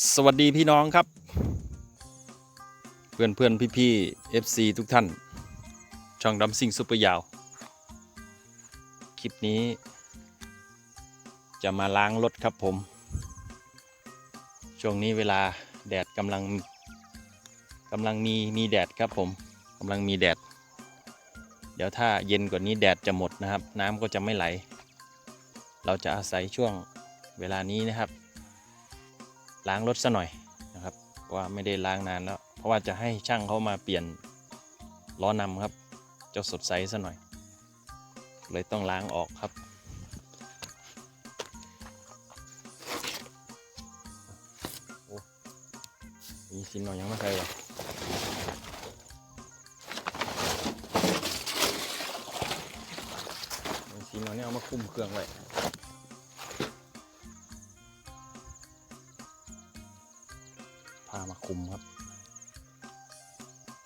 สวัสดีพี่น้องครับ เพื่อนเพื่อนพี่พี่ๆ FC ทุกท่าน ช่องดัมซิงซุปเปอร์ยาว คลิปนี้ จะมาล้างรถครับผม ช่วงนี้เวลาแดดกำลังกำลังมีมีแดดครับผมกำลังมีแดด เดี๋ยวถ้าเย็นกว่านี้แดดจะหมดนะครับ น้ำก็จะไม่ไหล เราจะอาศัยช่วงเวลานี้นะครับ ล้างรถซะหน่อยนะครับเพราะว่าไม่ได้ล้างนานแล้ว เพราะว่าจะให้ช่างเขามาเปลี่ยนล้อนำครับเจ้าสดใสซะหน่อย เลยต้องล้างออกครับ โอ้มีสินหน่อยยังไม่ใช่หรอมีสินหน่อยนี่เอามาคุมเครื่องไว้ มาคุมครับ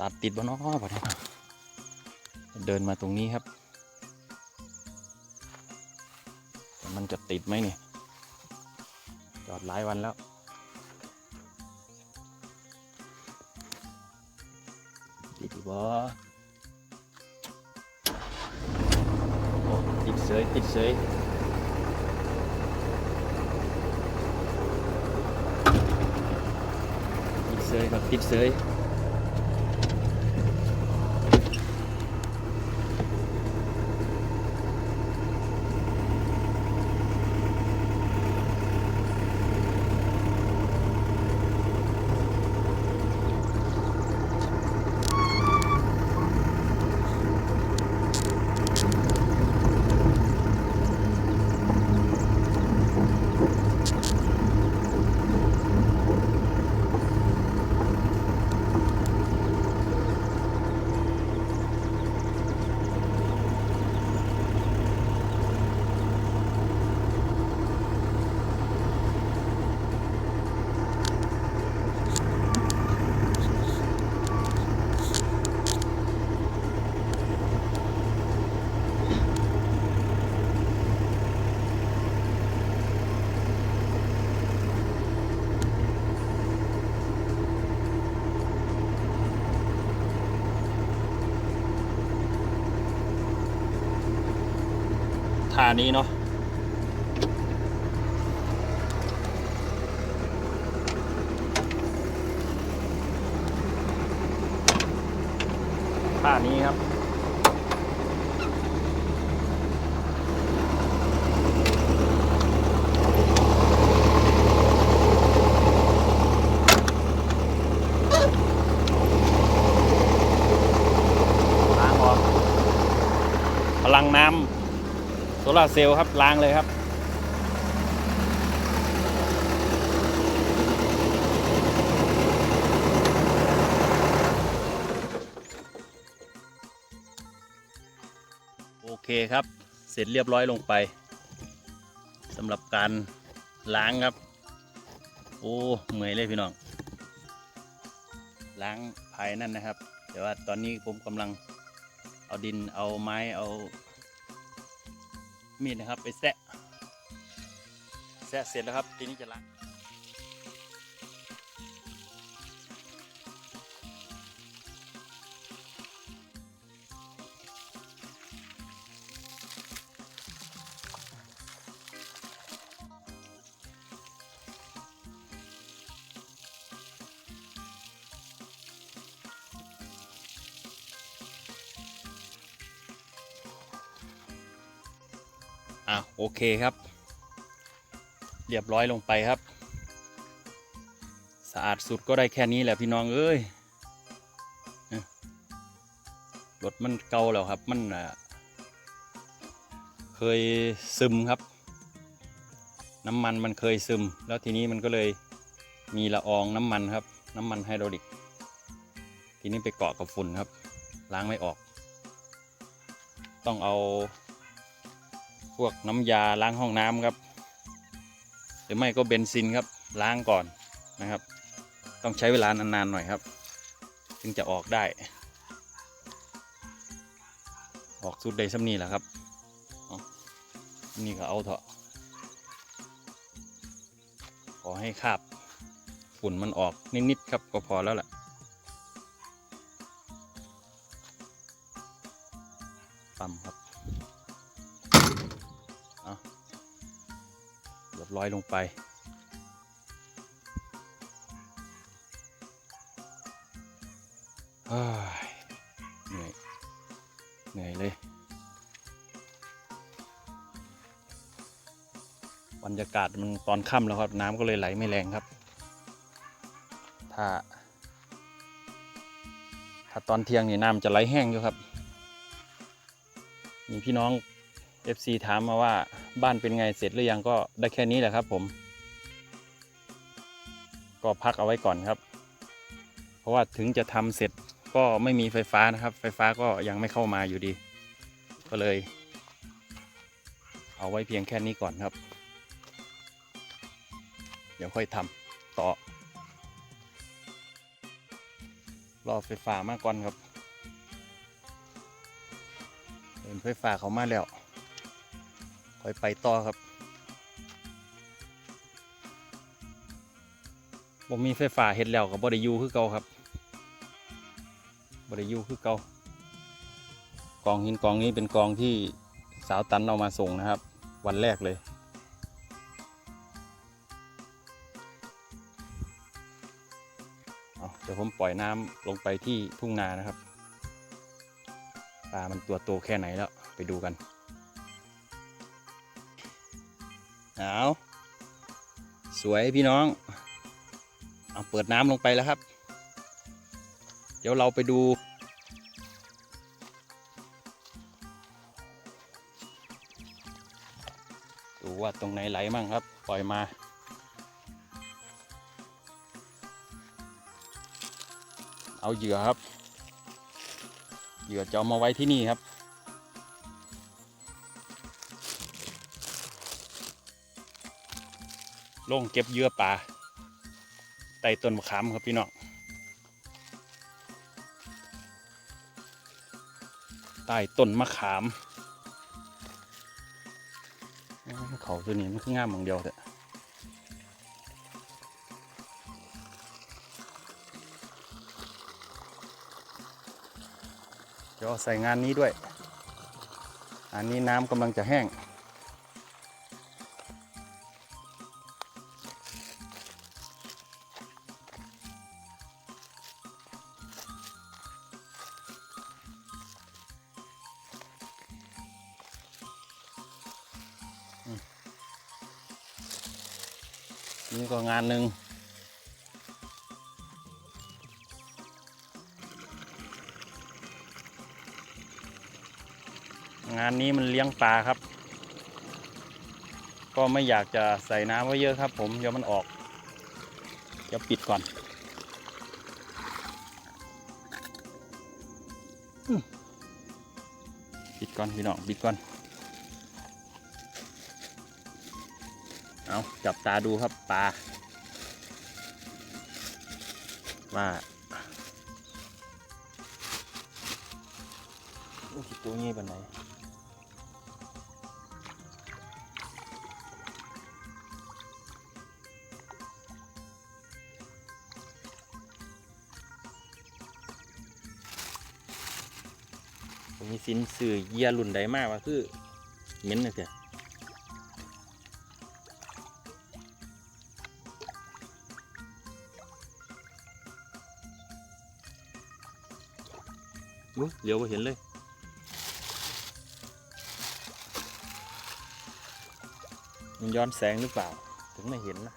ตัดติดบนอ้อปะเนี่ยเดินมาตรงนี้ครับแต่มันจะติดไหมเนี่ยจอดหลายวันแล้วติดบ่ติดเสยติดเสย ติด เสยครับติดเสย นี้เนาะท่านี้ครับ ล้างออกพลังน้ำ โซ ลาร์เซลล์ครับล้างเลยครับโอเคครับ เสร็จเรียบร้อยลงไปสำหรับการล้างครับ โอ้เหนื่อยเลยพี่น้อง ล้างภายนั่นนะครับ แต่ว่าตอนนี้ผมกำลังเอาดินเอาไม้เอา มีดนะครับ ไปแซะแซะเสร็จแล้วครับ ทีนี้จะล้าง โอเคครับ เรียบร้อยลงไปครับ สะอาดสุดก็ได้แค่นี้แหละพี่น้องเอ้ยรถมันเก่าแล้วครับมันเคยซึมครับ น้ำมันมันเคยซึม แล้วทีนี้มันก็เลยมีละอองน้ำมันครับ น้ำมันไฮดรอลิก ทีนี้ไปเกาะกับฝุ่นครับ ล้างไม่ออก ต้องเอา พวกน้ำยาล้างห้องน้ำครับ หรือไม่ก็เบนซินครับล้างก่อนนะครับ ต้องใช้เวลานานๆหน่อยครับ ถึงจะออกได้ ออกสุดไดซ้ำนี่แหละครับนี่ก็เอาเถอะขอให้คาบฝุ่นมันออกนิดๆครับก็พอแล้วแหละปั๊มครับ เอาเรียบร้อยลงไป เหนื่อย เหนื่อยเลย บรรยากาศมันตอนค่ำแล้วครับ น้ำก็เลยไหลไม่แรงครับ ถ้า ถ้าตอนเที่ยงนี่น้ำจะไหลแห้งอยู่ครับ มีพี่น้อง FC ถามมาว่าบ้านเป็นไงเสร็จหรือยังก็ได้แค่นี้แหละครับผม ก็พักเอาไว้ก่อนครับ เพราะว่าถึงจะทำเสร็จก็ไม่มีไฟฟ้านะครับ ไฟฟ้าก็ยังไม่เข้ามาอยู่ดี ก็เลย เอาไว้เพียงแค่นี้ก่อนครับ เดี๋ยวค่อยทำต่อ รอไฟฟ้ามากก่อนครับเห็นไฟฟ้าเขามาแล้ว อยไปต่อครับผมมีไฟฟ้าเฮ็ดแล้วกับบริยูคือเก่าครับบริยูคือเก่ากองหินกองนี้เป็นกองที่สาวตันเอามาส่งนะครับ วันแรกเลยเอาเดี๋ยวผมปล่อยน้ำลงไปที่ทุ่งนานะครับ ปลามันตัวโตแค่ไหนแล้วไปดูกัน เอาสวยพี่น้อง เอาเปิดน้ำลงไปแล้วครับ เดี๋ยวเราไปดู ดูว่าตรงไหนไหลมั่งครับ ปล่อยมาเอาเหยื่อครับ เหยื่อจะเอามาไว้ที่นี่ครับ ลงเก็บเยื่อปลาใต้ต้นมะขามครับพี่น้องใต้ต้นมะขามเขาตัวนี้มันคืองามอย่างเดียวเถอะใส่งานนี้ด้วย อันนี้น้ำกำลังจะแห้ง นี่ก็งานหนึ่งงานนี้มันเลี้ยงปลาครับ ก็ไม่อยากจะใส่น้ำไว้เยอะครับ ผมเดี๋ยวมันออกเดี๋ยวปิดก่อนปิดก่อนพี่น้องปิดก่อน เอาจับตาดูครับปลาว่าโอ้ตัวนี้เป็นไหนมีสินสื่อเยียรุ่นใดมากว่าคือเหม็นนะเสี เดี๋ยวไปเห็นเลยมันย้อนแสงหรือเปล่า ถึงไม่เห็นนะ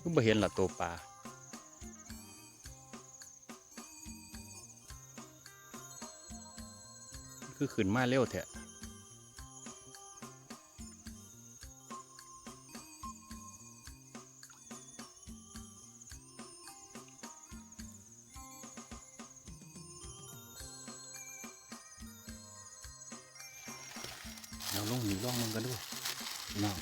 ก็ไม่เห็นละตัวปลาคือขึ้นมาเร็วแท้ เราลงหนีล่องมันกันด้วยน้อง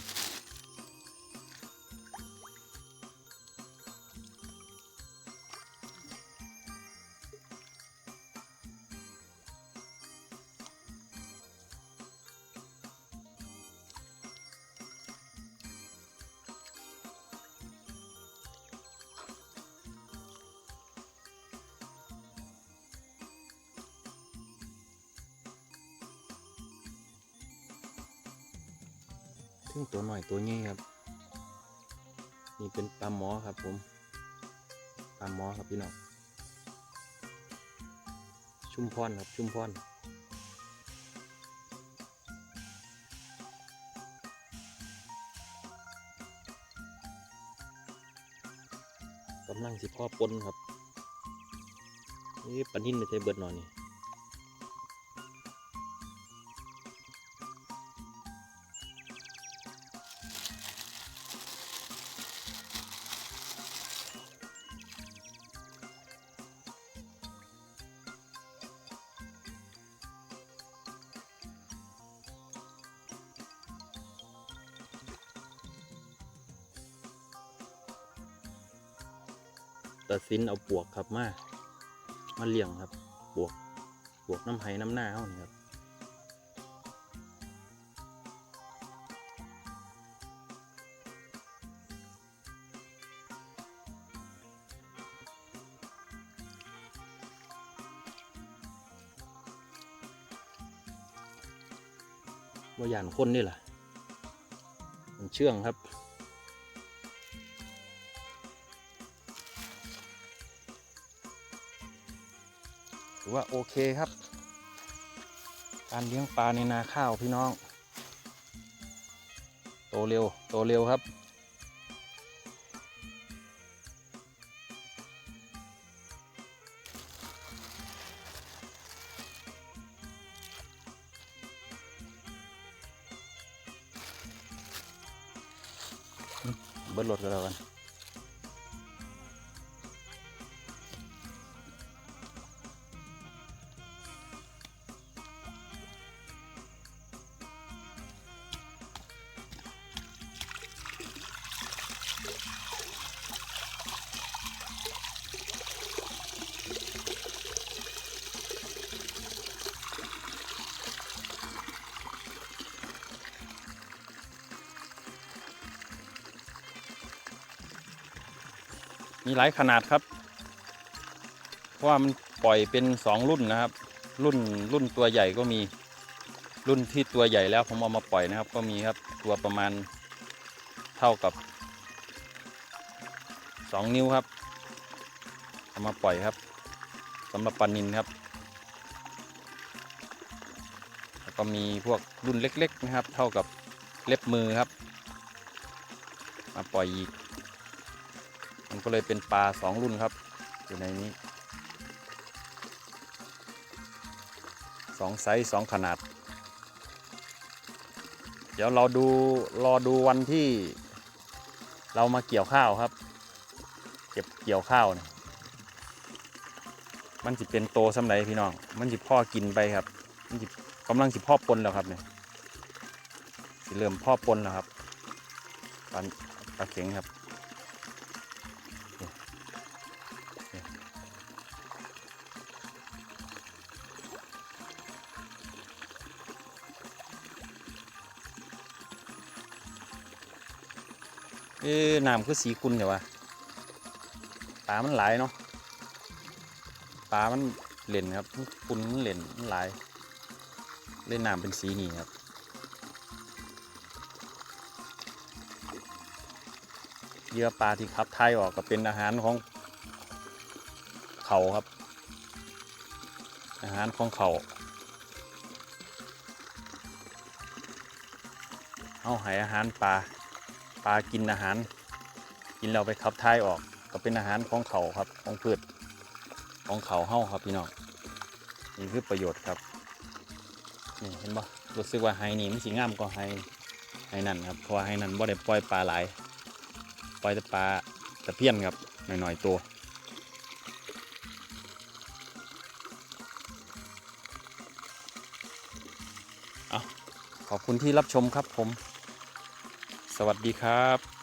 ทึ่งตัวหน่อยตัวนี้ครับ นี่เป็นปลาหมอครับผมปลาหมอครับพี่น้องชุมพรครับชุมพรกำลังสิพ่อปนครับนี่ปลานิ่นไม่ใช่เบิดหนอนนี่ ตัดสินเอาปวกครับมามาเลี้ยงครับปวกปวกน้ำไห้น้ำหน้าเขานี่ครับว่าหยานคนนี่แหละมันเชื่องครับ อว่าโอเคครับ การเลี้ยงปลาในนาข้าวพี่น้อง โตเร็ว โตเร็วครับเบิดรถกันแล้วกัน มีหลายขนาดครับเพราะว่ามันปล่อยเป็นสองรุ่นนะครับ รุ่นรุ่นตัวใหญ่ก็มีรุ่นที่ตัวใหญ่แล้วผมเอามาปล่อยนะครับ ก็มีครับตัวประมาณเท่ากับสองนิ้วครับเอามาปล่อยครับสำหรับปลานินครับ แล้วก็มีพวกรุ่นเล็กๆนะครับ เท่ากับเล็บมือครับ มาปล่อยอีก มันก็เลยเป็นปลาสองรุ่นครับ อยู่ในนี้สองไซส์สองขนาด เดี๋ยวเราดูรอดูวันที่ เรามาเกี่ยวข้าวครับ เก็บเกี่ยวข้าวเนี่ยมันจะเป็นโตสำไรพี่น้อง มันจะพ่อกินไปครับ มันจะกำลังจะพ่อปนแล้วครับเนี่ยสิเริ่มพ่อปนแล้วครับปลาปลาเข็งครับ เอ้น้ำคือสีคุณเดี๋ยววะปลามันหลายเนาะปลามันเล่นครับมันคุณมันเล่นมันหลาย เล่นน้ำเป็นสีนี้ครับเยื่อปลาที่ขับไทยออกก็เป็นอาหารของเขาครับ อาหารของเขาเอาให้อาหารปลา ปลากินอาหาร กินเราไปขับท้ายออกก็เป็นอาหารของเขาครับของพืชของเขาเฮ้าครับพี่น้องนี่คือประโยชน์ครับนี่เห็นปะรู้สึกว่าไฮนี่มันสีงามกว่าไฮไฮนั่นครับเพราะว่าไฮนั่นบ่ได้ปล่อยปลาหลายปล่อยแต่ปลาตะเพียนครับหน่อยๆตัวเอาขอบคุณที่รับชมครับผม วัสดีครับ